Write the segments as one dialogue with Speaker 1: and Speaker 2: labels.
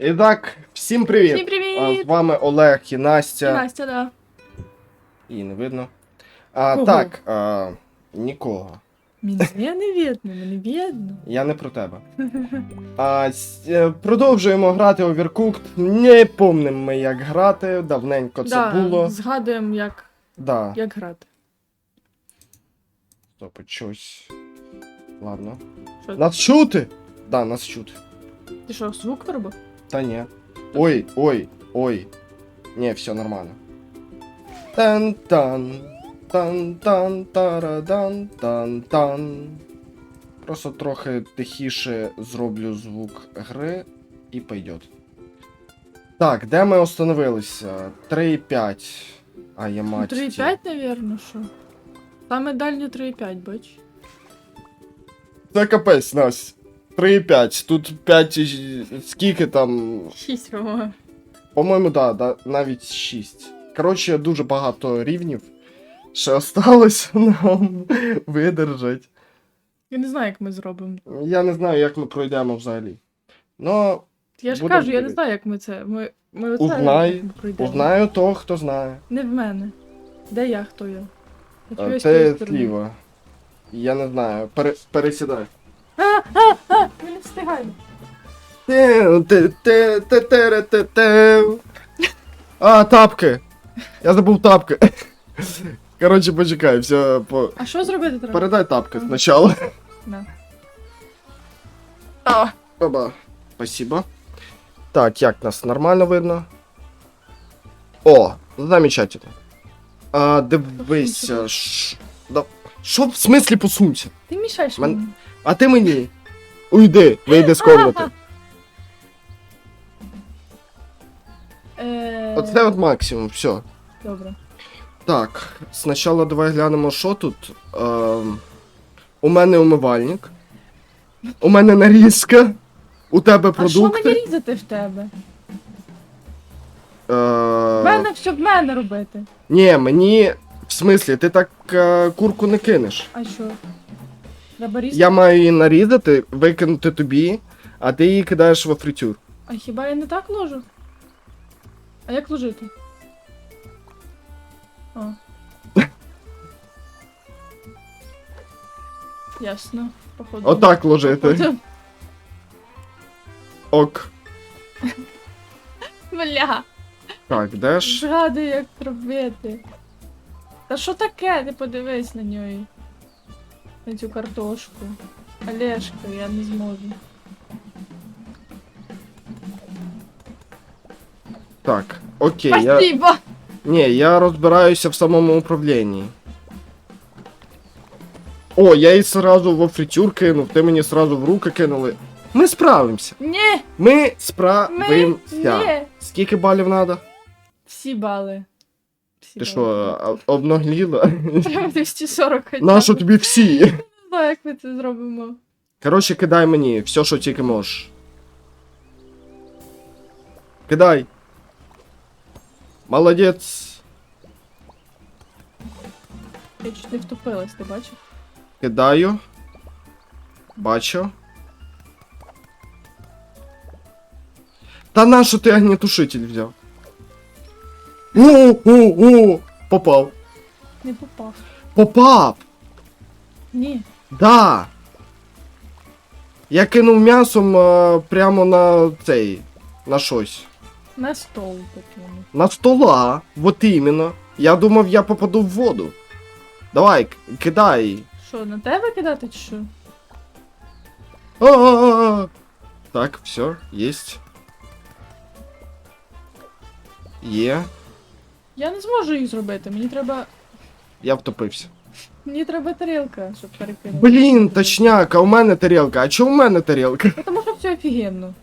Speaker 1: І так, всім привіт!
Speaker 2: Всім привіт!
Speaker 1: А, з вами Олег і Настя.
Speaker 2: Настя, да.
Speaker 1: І не видно. А,
Speaker 2: Кого?
Speaker 1: так, а, нікого.
Speaker 2: Мене не видно, мене видно.
Speaker 1: Я не про тебе. А, с- е, продовжуємо грати Overcooked. Не помним ми, як грати. Давненько це
Speaker 2: да,
Speaker 1: було.
Speaker 2: Згадуємо, як,
Speaker 1: Да.
Speaker 2: як грати.
Speaker 1: Стоп, щось. Ладно.
Speaker 2: Що?
Speaker 1: Нас чути? Да, нас чути.
Speaker 2: Ти що, звук виробив?
Speaker 1: Та ні. Ой, ой, ой. Не, все нормально. Тан-тан. Тан-тан, тарадан, тан-тан. Просто трохи тихіше зроблю звук гри і пойдет. Так, де ми остановилися? 3,5. А я
Speaker 2: Ну,
Speaker 1: мать.
Speaker 2: 3,5, напевно, що? Саме дальнє 3,5, бач.
Speaker 1: Це капець, Настя. 3,5. Тут 5. Скільки там
Speaker 2: 6, по-моєму.
Speaker 1: По-моєму, да, да, навіть 6. Коротше, дуже багато рівнів. Ще осталось нам видержать.
Speaker 2: Я не знаю, як ми зробимо.
Speaker 1: Я не знаю, як ми пройдемо взагалі. Ну,
Speaker 2: Я ж кажу, я не знаю, як ми це. Ми, ми оце
Speaker 1: Узнай,
Speaker 2: пройдемо.
Speaker 1: узнаю того, хто знає.
Speaker 2: Не в мене. Де я, хто я?
Speaker 1: А, Це зліва. Я не знаю. Пере, пересідай.
Speaker 2: А, а, а, ми не встигаємо.
Speaker 1: Те- те- те- те- тере- те- те. А, тапки. Я забув тапки. Коротше, почекай, все. По...
Speaker 2: А що зробити треба?
Speaker 1: Передай тапки спочатку.
Speaker 2: На. А,
Speaker 1: Оба. Спасибо. Так, як нас нормально видно? О, замечательно. А, дивися. ш- да- Що в смислі посунься?
Speaker 2: ти мішаєш
Speaker 1: Мен-
Speaker 2: мені.
Speaker 1: А ти мені. Уйди, вийди з комнати.
Speaker 2: Е,
Speaker 1: Оце от максимум, все.
Speaker 2: Добре.
Speaker 1: Так, спочатку давай глянемо, що тут. Ем, у мене умивальник. У мене нарізка. У тебе
Speaker 2: А що
Speaker 1: продукти.
Speaker 2: мені різати в тебе?
Speaker 1: Е,
Speaker 2: В мене, щоб мене робити.
Speaker 1: Ні, мені. В смислі, ти так е, курку не кинеш.
Speaker 2: А що? Треба різати?
Speaker 1: Я маю її нарізати, викинути тобі, а ти її кидаєш во фритюр.
Speaker 2: А хіба я не так ложу? А як ложити? О. Ясно. Походу.
Speaker 1: Отак ложити. Ок.
Speaker 2: Бля.
Speaker 1: Так, де ж?
Speaker 2: Згадую, як робити. Та що таке? Ти подивись на нього. На цю картошку. Олешка, я не зможу.
Speaker 1: Так, окей, я.
Speaker 2: Спасибо!
Speaker 1: Ні, я розбираюся в самому управлінні. О, я її сразу во фритюр кинув, ти мені сразу в руки кинули. Ми справимося.
Speaker 2: Ні!
Speaker 1: Ми
Speaker 2: Ми!
Speaker 1: справимося.
Speaker 2: Ні!
Speaker 1: Скільки балів треба?
Speaker 2: Всі бали.
Speaker 1: Ти що, обнагліла?
Speaker 2: Треба 240 хоча б.
Speaker 1: Нащо тобі всі?
Speaker 2: Не знаю, як ми це зробимо.
Speaker 1: Коротше, кидай мені все, що тільки можеш. Кидай. Молодець.
Speaker 2: Я чуть не втопилась, ти бачив?
Speaker 1: Кидаю. Бачу. Та нащо ти огнетушитель взяв? О, о, о! Попав.
Speaker 2: Не попав.
Speaker 1: Попав!
Speaker 2: Ні.
Speaker 1: Да! Я кинув м'ясом а, прямо на цей. На щось.
Speaker 2: На стол такому.
Speaker 1: На стола. Вот іменно. Я думав, я попаду в воду. Давай, к- кидай.
Speaker 2: Що, на тебе кидати чи що?
Speaker 1: А-а-а. Так, все, есть. Є.
Speaker 2: Я не зможу їх зробити. Мені треба.
Speaker 1: Я втопився.
Speaker 2: Мені треба тарілка, щоб перекинути.
Speaker 1: Блін, точняк, а у мене тарілка. А чого у мене тарілка?
Speaker 2: Тому що все офігенно.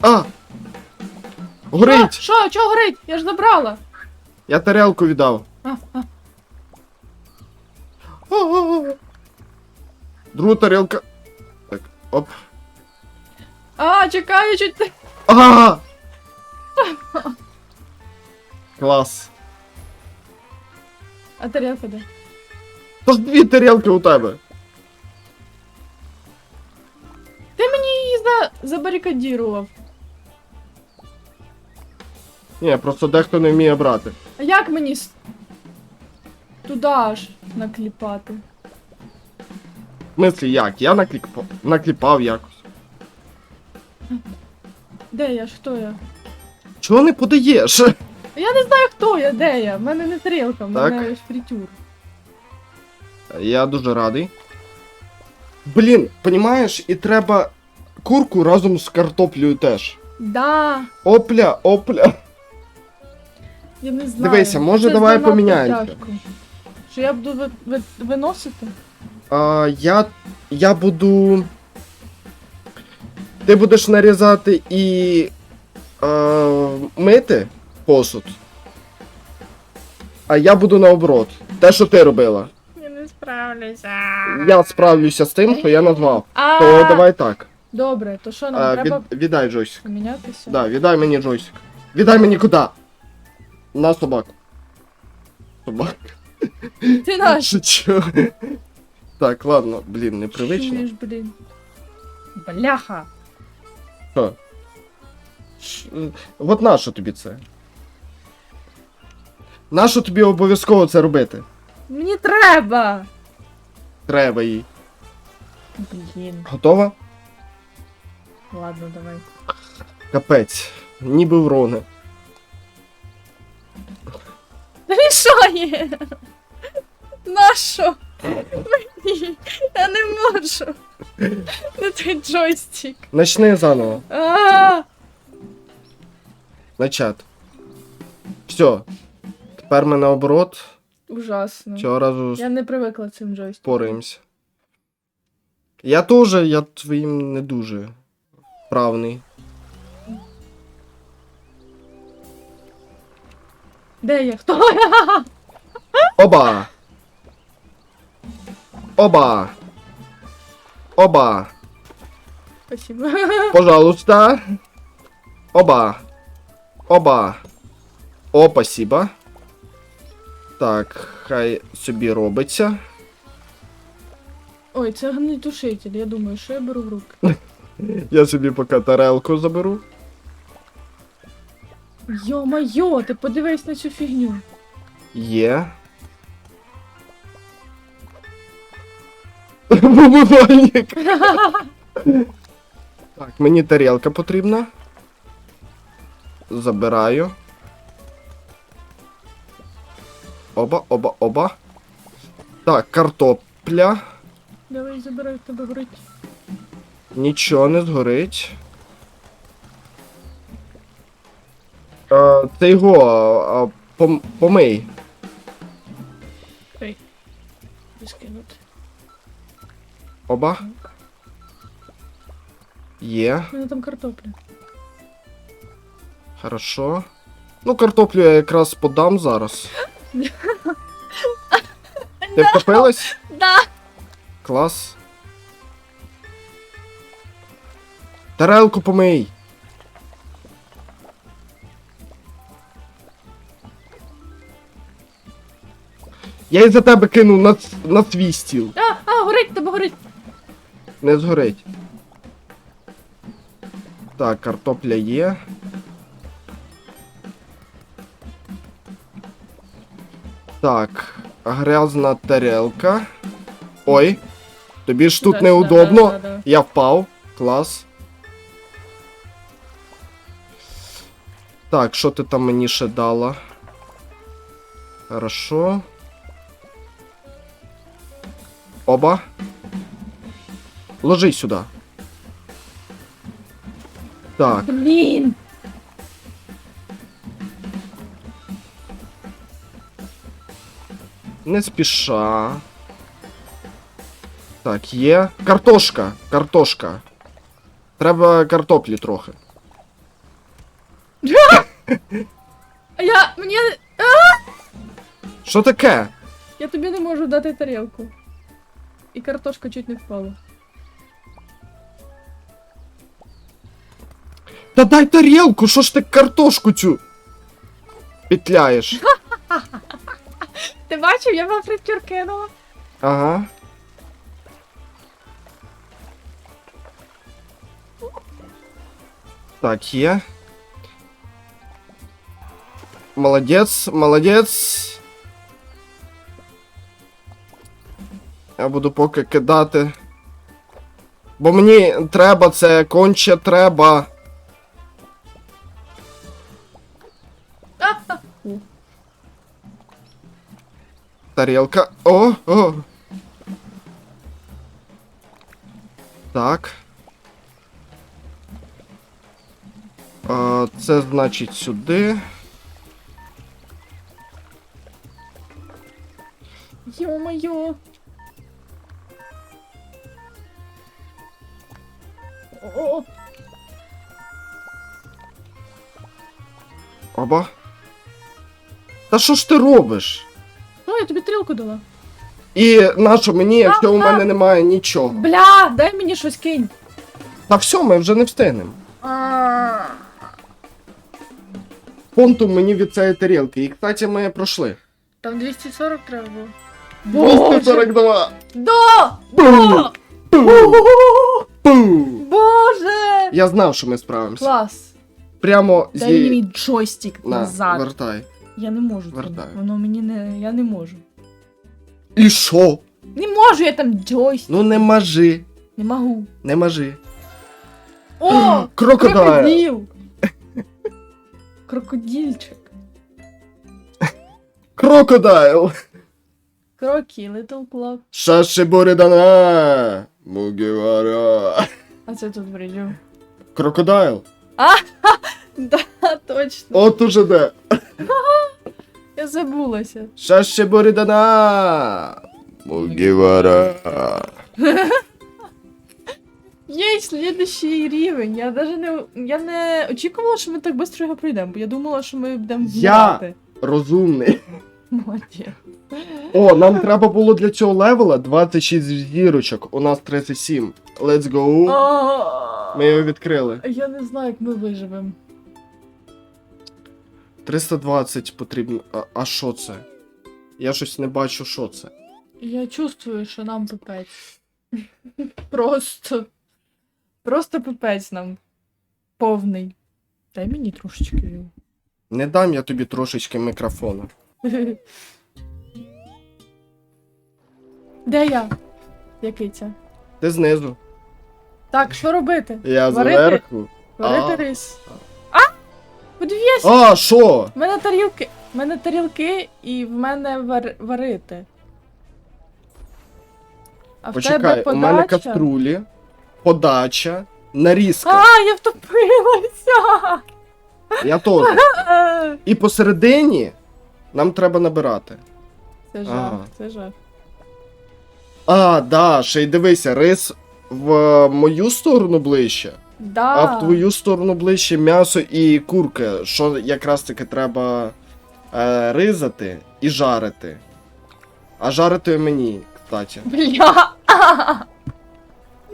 Speaker 1: А!
Speaker 2: А,
Speaker 1: Горить!
Speaker 2: Що? Чого горить? Я ж забрала.
Speaker 1: Я тарілку віддав.
Speaker 2: А, а.
Speaker 1: А-а-а. Друга тарілка. Так, оп.
Speaker 2: А, чекаю, чуть ти.
Speaker 1: А! Клас.
Speaker 2: А тарілка де?
Speaker 1: Тож дві тарілки у тебе.
Speaker 2: Ти мені її за забарикадірував.
Speaker 1: Ні, просто дехто не вміє брати.
Speaker 2: А як мені с... туди аж накліпати?
Speaker 1: В смислі, як? Я накліпав, накліпав якось.
Speaker 2: Де я? ж? Хто я?
Speaker 1: Чого не подаєш?
Speaker 2: Я не знаю, хто я, де я. В мене не тарілка, в
Speaker 1: Так.
Speaker 2: мене фритюр.
Speaker 1: Я дуже радий. Блін, понімаєш, і треба курку разом з картоплею теж.
Speaker 2: Да,
Speaker 1: Опля, опля.
Speaker 2: я не знаю.
Speaker 1: Дивися, може,
Speaker 2: Це
Speaker 1: давай
Speaker 2: занадто
Speaker 1: поміняємося.
Speaker 2: тяжко. Що я буду ви- ви- виносити?
Speaker 1: А, я, я буду. Ти будеш нарізати і е, мити посуд. А я буду наоборот. Те, що ти робила.
Speaker 2: Я не справлюся.
Speaker 1: Я справлюся з тим, що я назвав.
Speaker 2: А,
Speaker 1: То давай так.
Speaker 2: Добре, то що нам
Speaker 1: А,
Speaker 2: треба
Speaker 1: від, віддай джойстик.
Speaker 2: помінятися?
Speaker 1: Да, віддай мені джойстик. Віддай мені куди? На собаку. Собака.
Speaker 2: Ти наш.
Speaker 1: Шучу. Так, ладно, блін, непривично.
Speaker 2: Чуєш, блін. Бляха.
Speaker 1: Що? От нащо тобі це? Нащо тобі обов'язково це робити?
Speaker 2: Мені треба.
Speaker 1: Треба їй.
Speaker 2: Блін.
Speaker 1: Готова?
Speaker 2: Ладно, давай.
Speaker 1: Капець. Ніби вроне.
Speaker 2: Та мішає! Нащо? Мені? Я не можу. Не той джойстик.
Speaker 1: Начни заново.
Speaker 2: А!
Speaker 1: Начат. Все. Тепер ми наоборот.
Speaker 2: Ужасно.
Speaker 1: Цього разу
Speaker 2: Я не привикла цим джойстиком.
Speaker 1: спораємося. Я теж, я твоїм не дуже вправний.
Speaker 2: Де я? Хто я?
Speaker 1: Оба! Оба! Оба!
Speaker 2: Спасибо.
Speaker 1: Пожалуйста. Оба. Оба. О, спасибо. Так, хай собі робиться.
Speaker 2: Ой, це гнітушитель. Я думаю, що я беру в руки.
Speaker 1: Я собі поки тарелку заберу.
Speaker 2: Йо-майо, ти подивись на цю фігню.
Speaker 1: Є. Бабунальник. Так, мені тарілка потрібна. Забираю. Оба, оба, оба. Так, картопля.
Speaker 2: Давай забирай в тебе горить.
Speaker 1: Нічого не згорить. Е, Це його а, пом- помий.
Speaker 2: Скинути.
Speaker 1: Оба. Є.
Speaker 2: У мене там картопля.
Speaker 1: Хорошо. Ну, картоплю я якраз подам зараз. Ти втопилась?
Speaker 2: Да.
Speaker 1: Клас. Тарелку помий. Я із за тебе кину на, ц- на твій стіл.
Speaker 2: А, а, горить, тебе горить.
Speaker 1: Не згорить. Так, картопля є. Так, грязна тарелка. Ой. Тобі ж тут
Speaker 2: Да,
Speaker 1: неудобно.
Speaker 2: да, да, да.
Speaker 1: Я впав. Клас. Так, що ти там мені ще дала? Хорошо. Оба. Ложись сюди. Так,
Speaker 2: Блін.
Speaker 1: не спіша. Так, є. Картошка. Картошка. Треба картоплі трохи.
Speaker 2: А я. Мені.
Speaker 1: Що таке?
Speaker 2: Я тобі не можу дати тарілку. І картошка чуть не впала.
Speaker 1: Та дай тарілку, що ж ти картошку цю? Петляєш.
Speaker 2: Ти бачив, я вам фритюр кинула.
Speaker 1: Ага. Так, є. Молодець, молодець. Я буду поки кидати. Бо мені треба це конче треба. Тарілка. О, о. Так. А, це значить сюди.
Speaker 2: Ё-моё. О,
Speaker 1: Оба. Та що ж ти робиш?
Speaker 2: Ну я тобі трілку дала.
Speaker 1: І нащо мені, якщо у мене немає нічого?
Speaker 2: Бля, дай мені щось кинь.
Speaker 1: Та все, ми вже не встигнемо.
Speaker 2: А.
Speaker 1: Понту мені від цієї тарілки. І, кстати, ми пройшли.
Speaker 2: Там 240 треба було.
Speaker 1: 242.
Speaker 2: Да!
Speaker 1: Пу! Пу!
Speaker 2: Боже!
Speaker 1: Я знав, що ми справимося.
Speaker 2: Клас.
Speaker 1: Прямо
Speaker 2: Дай мені
Speaker 1: зі...
Speaker 2: мій джойстик
Speaker 1: На,
Speaker 2: назад.
Speaker 1: вертай.
Speaker 2: Я не можу. там.
Speaker 1: Вертай.
Speaker 2: Воно мені не. Я не можу.
Speaker 1: І що?
Speaker 2: Не можу я там джойстик.
Speaker 1: Ну не мажи.
Speaker 2: Не можу.
Speaker 1: Не мажи.
Speaker 2: О!
Speaker 1: Крокодайл.
Speaker 2: Крокодил! Крокодильчик.
Speaker 1: Крокодайл.
Speaker 2: Кроки, Little Clock.
Speaker 1: Шаши Боридана. Мугівара.
Speaker 2: А це тут бриджу.
Speaker 1: Крокодайл.
Speaker 2: Да, точно.
Speaker 1: От уже де.
Speaker 2: Я забулася.
Speaker 1: Шаши Боридана. Мугівара.
Speaker 2: Є слідущий рівень. Я даже не. Я не очікувала, що ми так швидко його пройдемо, бо я думала, що ми будемо
Speaker 1: Я- Розумний.
Speaker 2: Молодець.
Speaker 1: О, нам треба було для цього левела 26 зірочок. У нас 37. Let's go. Ми його відкрили.
Speaker 2: Я не знаю, як ми виживемо.
Speaker 1: 320 потрібно. А, а що це? Я щось не бачу, що це.
Speaker 2: Я чувствую, що нам пипець. Просто. Просто пипець нам. Повний. Дай мені трошечки. його.
Speaker 1: Не дам я тобі трошечки мікрофона.
Speaker 2: Де я? Який це?
Speaker 1: Ти знизу.
Speaker 2: Так, що робити?
Speaker 1: Я
Speaker 2: Варити?
Speaker 1: зверху.
Speaker 2: Варити
Speaker 1: А.
Speaker 2: рис. А! Подивись!
Speaker 1: А, що?
Speaker 2: В мене тарілки. В мене тарілки і в мене вар... варити. А в
Speaker 1: Почекай,
Speaker 2: тебе
Speaker 1: у
Speaker 2: подача?
Speaker 1: мене каструлі, подача, нарізка.
Speaker 2: А, я втопилася!
Speaker 1: Я теж. І посередині нам треба набирати.
Speaker 2: Це жах,
Speaker 1: Ага.
Speaker 2: це жах.
Speaker 1: А, да, ще й дивися, рис в мою сторону ближче,
Speaker 2: Да.
Speaker 1: а в твою сторону ближче м'ясо і курка, що якраз таки треба е, ризати і жарити. А жарити мені, кстати.
Speaker 2: Бля.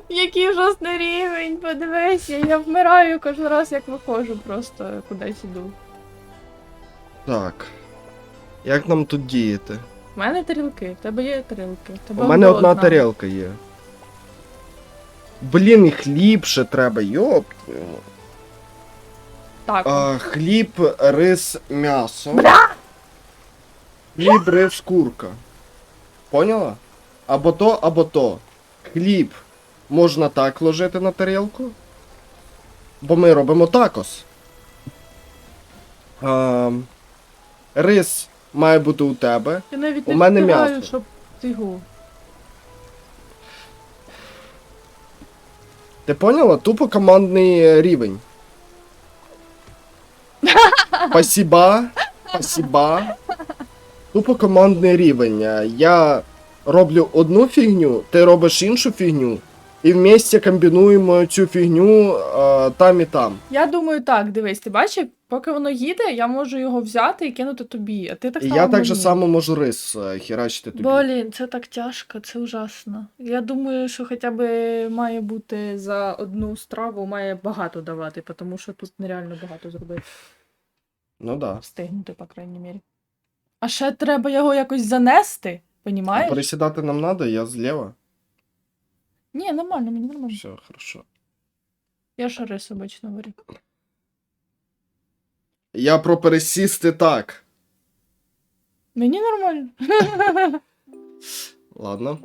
Speaker 2: Який ужасний рівень, подивися, я вмираю кожен раз, як виходжу, просто кудись іду.
Speaker 1: Так. Як нам тут діяти?
Speaker 2: У мене тарілки, в тебе є тарілки. в Тебе
Speaker 1: У мене одна. тарілка є. Блін, і хліб ще треба, йоп.
Speaker 2: Так.
Speaker 1: А, хліб, рис, м'ясо.
Speaker 2: Бля!
Speaker 1: Хліб, рис, курка. Поняла? Або то, або то. Хліб можна так ложити на тарілку. Бо ми робимо такос. А, рис має бути у тебе.
Speaker 2: Я навіть
Speaker 1: у
Speaker 2: не
Speaker 1: мене
Speaker 2: встигаю,
Speaker 1: м'ясо.
Speaker 2: щоб тигу.
Speaker 1: Ти поняла? Тупо командний рівень. Спасіба. Спасіба. Тупо командний рівень. Е, Я роблю одну фігню, ти робиш іншу фігню. І вместе комбінуємо цю фігню а, там і там.
Speaker 2: Я думаю, так, дивись, ти бачиш, поки воно їде, я можу його взяти і кинути тобі, а ти так
Speaker 1: І
Speaker 2: само
Speaker 1: я так же
Speaker 2: мені.
Speaker 1: само можу рис е, херачити тобі.
Speaker 2: Блін, це так тяжко, це ужасно. Я думаю, що хоча б має бути за одну страву має багато давати, тому що тут нереально багато зробити.
Speaker 1: Ну да.
Speaker 2: Встигнути, по крайній мірі. А ще треба його якось занести,
Speaker 1: А
Speaker 2: понімаєш?
Speaker 1: пересідати нам треба, я зліва.
Speaker 2: Ні, нормально, мені нормально.
Speaker 1: Все, хорошо.
Speaker 2: Я ж рис обично варю.
Speaker 1: Я про пересісти так.
Speaker 2: Мені нормально.
Speaker 1: Ладно.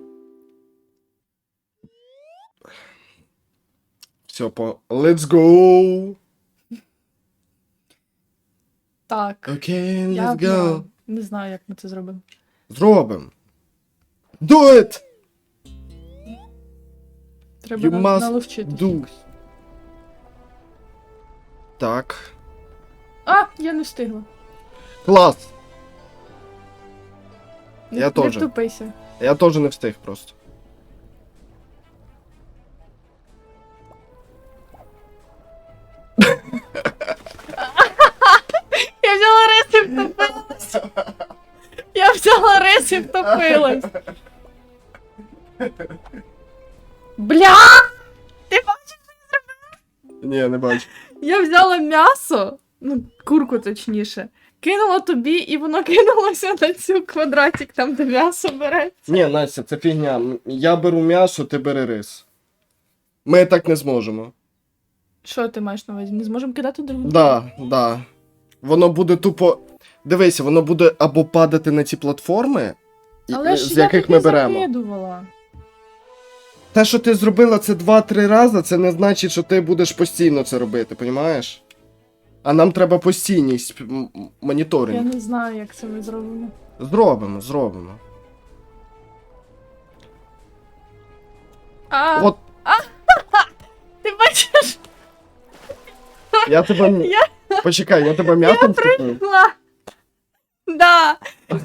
Speaker 1: Все, по. Let's go!
Speaker 2: Так.
Speaker 1: Окей,
Speaker 2: Я
Speaker 1: let's go.
Speaker 2: знаю. не знаю, як ми це зробимо.
Speaker 1: Зробим. Do it!
Speaker 2: Треба
Speaker 1: You must
Speaker 2: наловчитись.
Speaker 1: do. Так.
Speaker 2: А, я не встигла.
Speaker 1: Клас! Я
Speaker 2: Не
Speaker 1: теж.
Speaker 2: втупися.
Speaker 1: Я теж не встиг просто.
Speaker 2: Я взяла рис і втопилась. Я взяла рис і втопилась. Бля! Ти бачиш?
Speaker 1: Ні, не бачу.
Speaker 2: Я взяла м'ясо, ну, курку точніше, кинула тобі, і воно кинулося на цю квадратик, там, де м'ясо береться.
Speaker 1: Ні, Настя, це фігня. Я беру м'ясо, ти бери рис. Ми так не зможемо.
Speaker 2: Що ти маєш на увазі? Не зможемо кидати друг друга?
Speaker 1: Да, да. Воно буде тупо. Дивися, воно буде або падати на ці платформи, і-
Speaker 2: Але ж
Speaker 1: з
Speaker 2: я
Speaker 1: яких ми беремо.
Speaker 2: закидувала.
Speaker 1: Те, що ти зробила це 2-3 рази, це не значить, що ти будеш постійно це робити, понімаєш? А нам треба постійність м- м-
Speaker 2: Я
Speaker 1: моніторинг.
Speaker 2: не знаю, як це ми зробимо.
Speaker 1: Зробимо, зробимо.
Speaker 2: А,
Speaker 1: От
Speaker 2: ти бачиш,
Speaker 1: я тебе. м-
Speaker 2: Я-
Speaker 1: Почекай, я тебе м'ясом вступив.
Speaker 2: Ла. Да,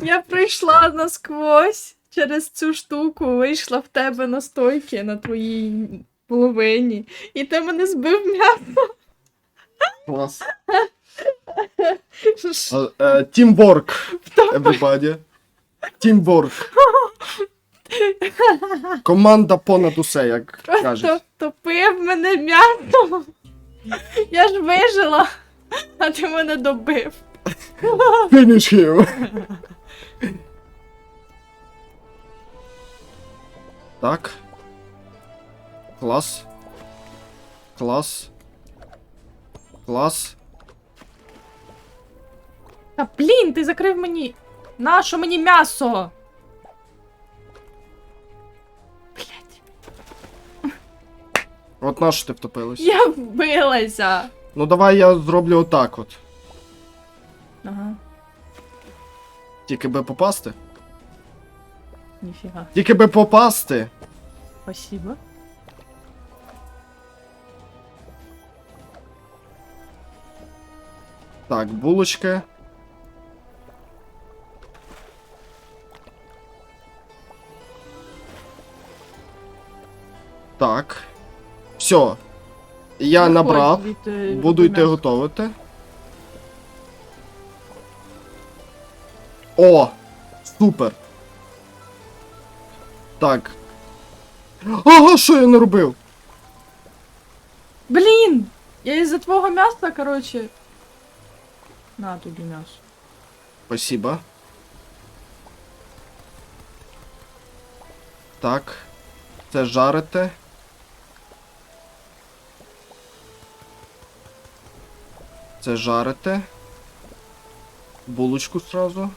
Speaker 2: я прийшла насквозь через цю штуку, вийшла в тебе на стойки на твоїй половині, і ти мене збив м'ясо.
Speaker 1: Клас. Е, е, Teamwork, everybody. Teamwork. Команда понад усе, як кажуть.
Speaker 2: Топив мене м'ясом. Я ж вижила, а ти мене добив.
Speaker 1: Finish him. Так. Клас. Клас. Клас.
Speaker 2: Та блін, ти закрив мені. Нащо мені м'ясо? Блять.
Speaker 1: От на що ти втопилась?
Speaker 2: Я вбилася.
Speaker 1: Ну давай я зроблю отак от.
Speaker 2: Ага,
Speaker 1: Тільки би попасти.
Speaker 2: ніфіга.
Speaker 1: Тільки би попасти.
Speaker 2: Спасибо.
Speaker 1: Так, булочки. Так. Все. Я
Speaker 2: Виходь
Speaker 1: набрав.
Speaker 2: звідти,
Speaker 1: Буду йти
Speaker 2: м'ясо.
Speaker 1: готувати. О! Супер! Так. Ага, що я не робив?
Speaker 2: Блін! Я із-за твого м'яса, короче. На тобі м'ясо.
Speaker 1: Спасибо. Так. Це жарите. Це жарите. Булочку сразу.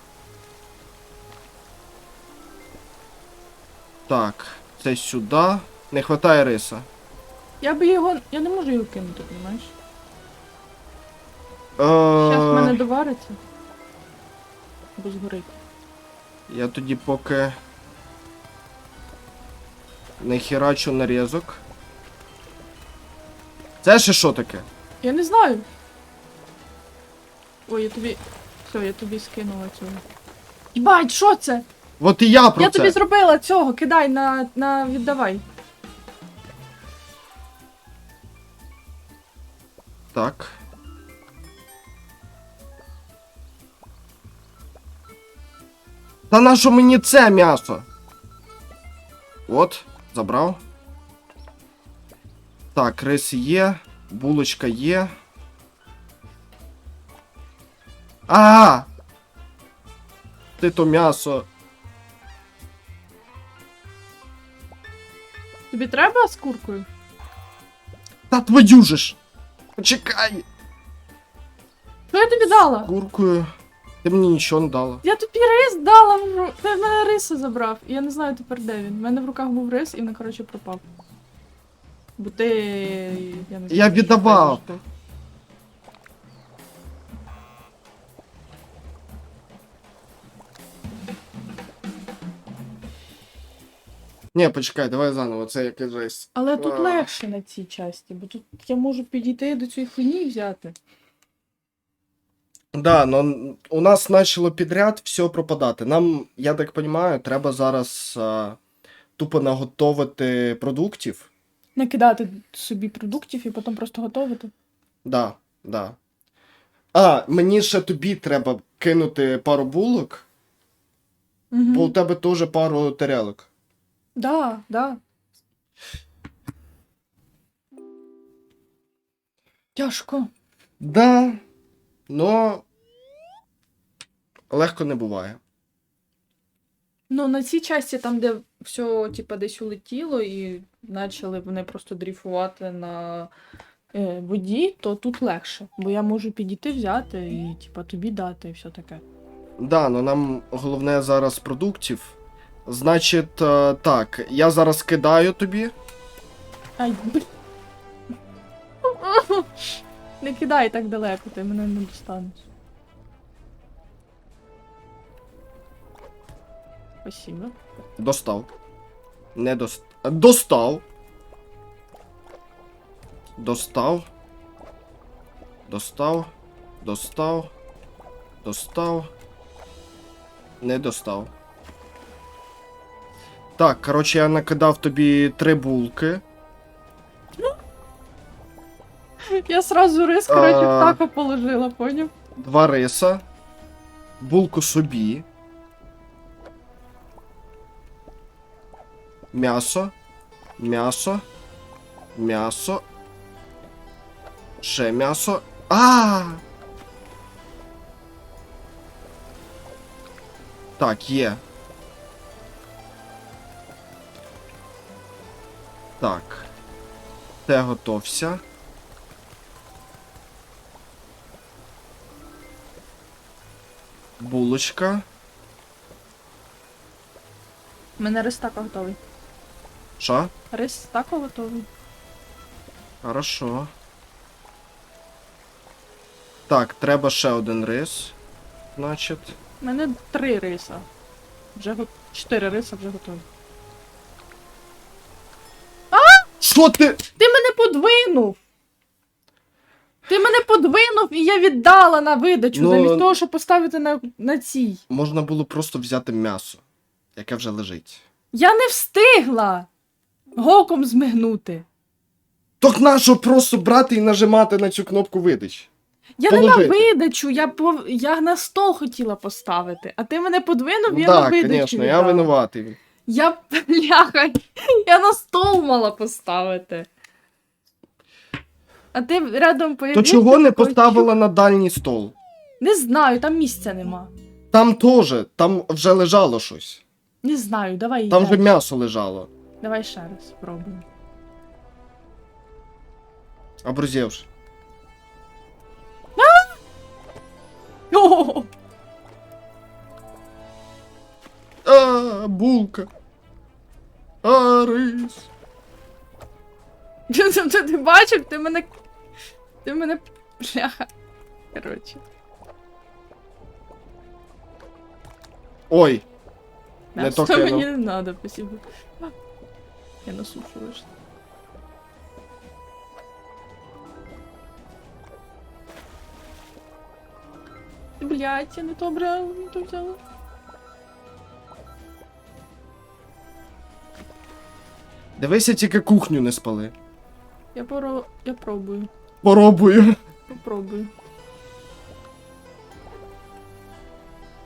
Speaker 1: Так, це сюди. Не хватає риса.
Speaker 2: Я би його. Я не можу його кинути, розумієш? Зараз в мене
Speaker 1: Е,
Speaker 2: довариться. Бо згорить.
Speaker 1: Я тоді поки не херачу нарізок. Це ще що таке?
Speaker 2: Я не знаю. Ой, я тобі. Все, я тобі скинула цього. Єбать, що це?
Speaker 1: От і я про
Speaker 2: я
Speaker 1: це.
Speaker 2: тобі зробила цього, кидай на, на віддавай.
Speaker 1: Так. Та нащо мені це м'ясо? От, забрав. Так, рис є, булочка є. А! Ти то м'ясо.
Speaker 2: Тобі треба з куркою?
Speaker 1: Та твою же ж! Почекай!
Speaker 2: Що я тобі дала?
Speaker 1: Куркою. Ти мені нічого не дала.
Speaker 2: Я тобі рис дала в ру... Ти в мене риси забрав. І я не знаю тепер де він. У мене в руках був рис і він, коротше, пропав. Бо ти. Я, не знаю,
Speaker 1: Я
Speaker 2: що
Speaker 1: віддавав.
Speaker 2: ти.
Speaker 1: Ні, почекай, давай заново, це якась жесть.
Speaker 2: Але тут
Speaker 1: А.
Speaker 2: легше на цій часті, бо тут я можу підійти до цієї хуйні і взяти.
Speaker 1: Да, но у нас почало підряд все пропадати. Нам, я так розумію, треба зараз а, тупо наготовити продуктів.
Speaker 2: Накидати собі продуктів і потім просто готувати.
Speaker 1: Да, да. А, мені ще тобі треба кинути пару булок,
Speaker 2: Угу.
Speaker 1: бо у тебе теж пару тарелок.
Speaker 2: Да, да. Тяжко.
Speaker 1: Да, но легко не буває.
Speaker 2: Ну, на цій часті, там, де все, типа, десь улетіло, і почали вони просто дрейфувати на е, воді, то тут легше. Бо я можу підійти взяти і, типа, тобі дати і все таке.
Speaker 1: Да, но нам головне зараз продуктів. Значить, е, так, я зараз кидаю тобі.
Speaker 2: Ай, блін. Не кидай так далеко, ти мене не достанеш. Спасибо.
Speaker 1: Достав. Не дост... Достав. Достав. Достав. Достав. Достав. Не достав. Так, коротше, я накидав тобі три булки.
Speaker 2: Я сразу рис, короче, в
Speaker 1: А.
Speaker 2: тако положила, поняв?
Speaker 1: Два риса. Булку собі. М'ясо. М'ясо. М'ясо. Ще м'ясо. А! Так, є. Так. Те готовся. Булочка.
Speaker 2: У мене рис тако готовий.
Speaker 1: Що?
Speaker 2: Рис тако готовий.
Speaker 1: Хорошо. Так, треба ще один рис. Значить.
Speaker 2: У мене три риса. Вже го... чотири риса вже готові.
Speaker 1: Що ти?
Speaker 2: Ти мене подвинув! Ти мене подвинув і я віддала на видачу,
Speaker 1: Ну,
Speaker 2: замість того, щоб поставити на, на цій.
Speaker 1: Можна було просто взяти м'ясо, яке вже лежить.
Speaker 2: Я не встигла гоком змигнути.
Speaker 1: Так нащо просто брати і нажимати на цю кнопку видачі?
Speaker 2: Я не
Speaker 1: Положити.
Speaker 2: на видачу, я, по... я на стол хотіла поставити, а ти мене подвинув,
Speaker 1: Ну
Speaker 2: я на
Speaker 1: так,
Speaker 2: видачу.
Speaker 1: звісно, я
Speaker 2: віддала.
Speaker 1: винуватий.
Speaker 2: Я бляха, я на стол мала поставити. А ти рядом
Speaker 1: То чого не поставила на дальній стол?
Speaker 2: Не знаю, там місця нема.
Speaker 1: Там теж, там вже лежало щось.
Speaker 2: Не знаю, давай.
Speaker 1: Там вже м'ясо лежало.
Speaker 2: Давай ще раз спробуємо.
Speaker 1: Обрузєвши.
Speaker 2: О!
Speaker 1: А, булка. А, рис.
Speaker 2: Ти, ти, ти бачив? Ти мене. Ти мене. Бляха. Коротше.
Speaker 1: Ой, Не то кинув.
Speaker 2: мені не надо, спасибо. А, Я насушу лише. Блять, я не то брала, не то взяла.
Speaker 1: дивися, тільки кухню не спали.
Speaker 2: Я поро... Я пробую. Попробую.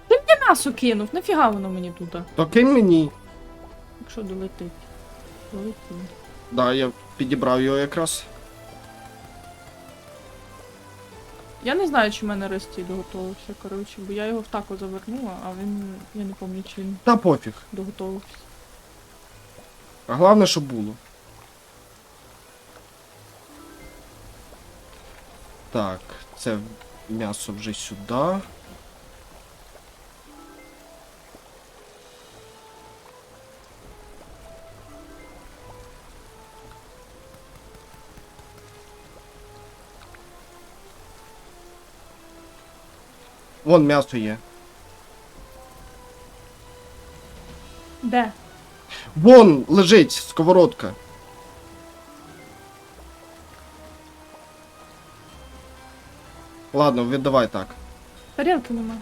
Speaker 2: Ти мені м'ясо кинув, нафіга воно мені тут,
Speaker 1: То кинь мені.
Speaker 2: якщо долетить. Долетить.
Speaker 1: Да, я підібрав його якраз.
Speaker 2: Я не знаю, чи в мене цей доготовився, коротше, бо я його в тако завернула, а він. Я не пам'ятаю, чи він
Speaker 1: Та пофіг.
Speaker 2: доготовився.
Speaker 1: А головне, щоб було. Так, це М'ясо вже сюди. Вон м'ясо є.
Speaker 2: Де?
Speaker 1: Вон лежить сковородка. Ладно, віддавай так.
Speaker 2: Тарілки нема.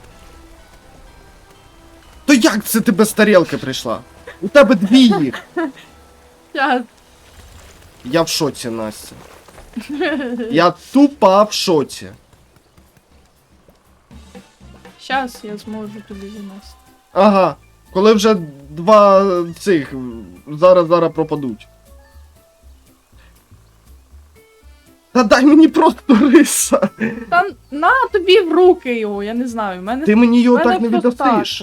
Speaker 1: То як це ти без тарілки прийшла? У тебе дві їх.
Speaker 2: Я...
Speaker 1: Я в шоці, Настя. Я тупа в шоці.
Speaker 2: Щас я зможу тобі занести.
Speaker 1: Ага. Коли вже два цих зараз зараз пропадуть. Та дай мені просто риса.
Speaker 2: Та на тобі в руки його, я не знаю. В мене
Speaker 1: Ти мені його
Speaker 2: в мене
Speaker 1: так не
Speaker 2: все
Speaker 1: віддасиш.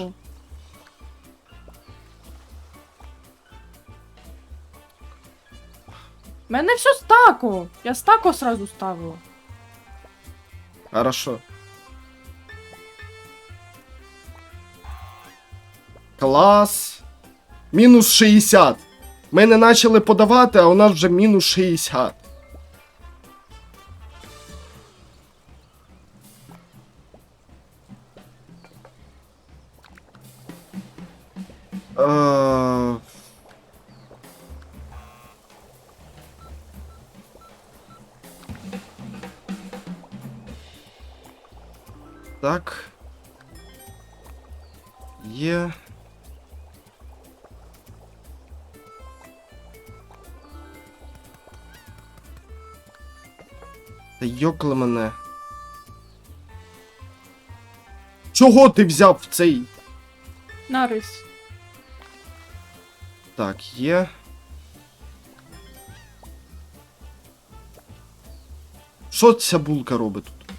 Speaker 2: В мене все стако. Я стако сразу ставила.
Speaker 1: Хорошо. Клас. Мінус 60. Ми не почали подавати, а у нас вже мінус 60. Е, Так. Є. Та йокли мене. Чого ти взяв цей?
Speaker 2: На рис.
Speaker 1: Так, є. Що ця булка робить тут?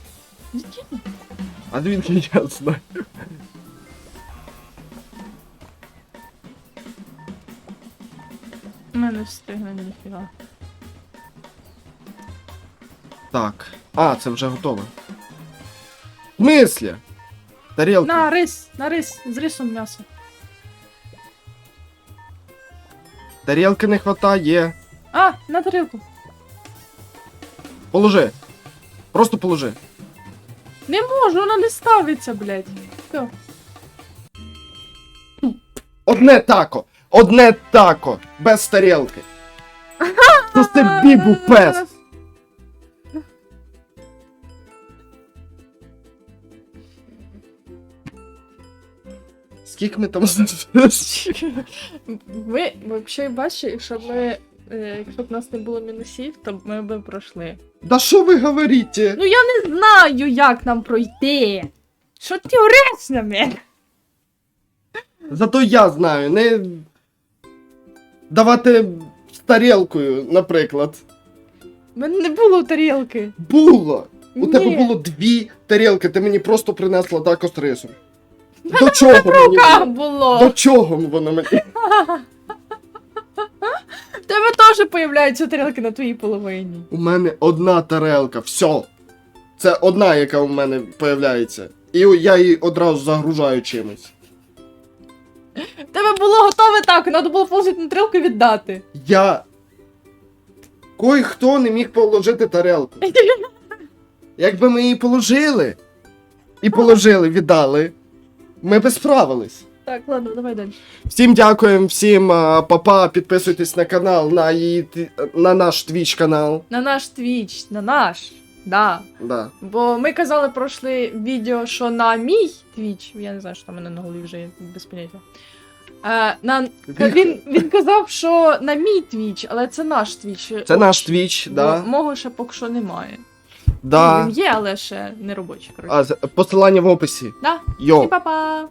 Speaker 2: Дитина.
Speaker 1: А він я знаю.
Speaker 2: Ми не встигнемо ніфіга.
Speaker 1: Так. А, це вже готове. В смислі? Тарілка.
Speaker 2: На рис, на рис, з рисом м'ясо.
Speaker 1: Тарілки не хватає.
Speaker 2: А, на тарілку.
Speaker 1: Положи. Просто положи.
Speaker 2: Не можу, вона не ставиться, блядь. Все.
Speaker 1: Одне тако. Одне тако. Без тарілки. Це це бібу пес. Скільки ми там
Speaker 2: Ви взагалі бачите, якщо ми. е, Якщо б у нас не було мінусів, то ми б пройшли.
Speaker 1: Да що ви говорите?
Speaker 2: Ну я не знаю, як нам пройти. Що ти ореш на мене?
Speaker 1: Зато я знаю, не давати з тарілкою, наприклад.
Speaker 2: У мене не було тарілки.
Speaker 1: Було. У
Speaker 2: Ні.
Speaker 1: тебе було дві тарілки, ти мені просто принесла тако з рисом. До чого мені?
Speaker 2: руках було.
Speaker 1: До чого воно мені?
Speaker 2: В тебе теж появляються тарілки на твоїй половині.
Speaker 1: У мене одна тарелка, все. Це одна, яка у мене появляється. І я її одразу загружаю чимось.
Speaker 2: В тебе було готове так, треба було положити на тарілку і віддати.
Speaker 1: Я. Кой-хто не міг положити тарелку. Якби ми її положили і положили, віддали, ми би справились.
Speaker 2: Так, ладно, давай далі.
Speaker 1: Всім дякуємо, всім а, папа, підписуйтесь на канал, на, її, т- на наш твіч канал.
Speaker 2: На наш твіч, на наш. Да.
Speaker 1: Да.
Speaker 2: Бо ми казали пройшли відео, що на мій твіч, я не знаю, що там у мене на голові вже є, без поняття. Е, на, він, він казав, що на мій твіч, але це наш твіч.
Speaker 1: Це наш твіч, да.
Speaker 2: Мого ще поки що немає.
Speaker 1: Да.
Speaker 2: Він є, але ще не робочий, коротше.
Speaker 1: А, з- посилання в описі.
Speaker 2: Да.
Speaker 1: Йо.
Speaker 2: Всім па-па!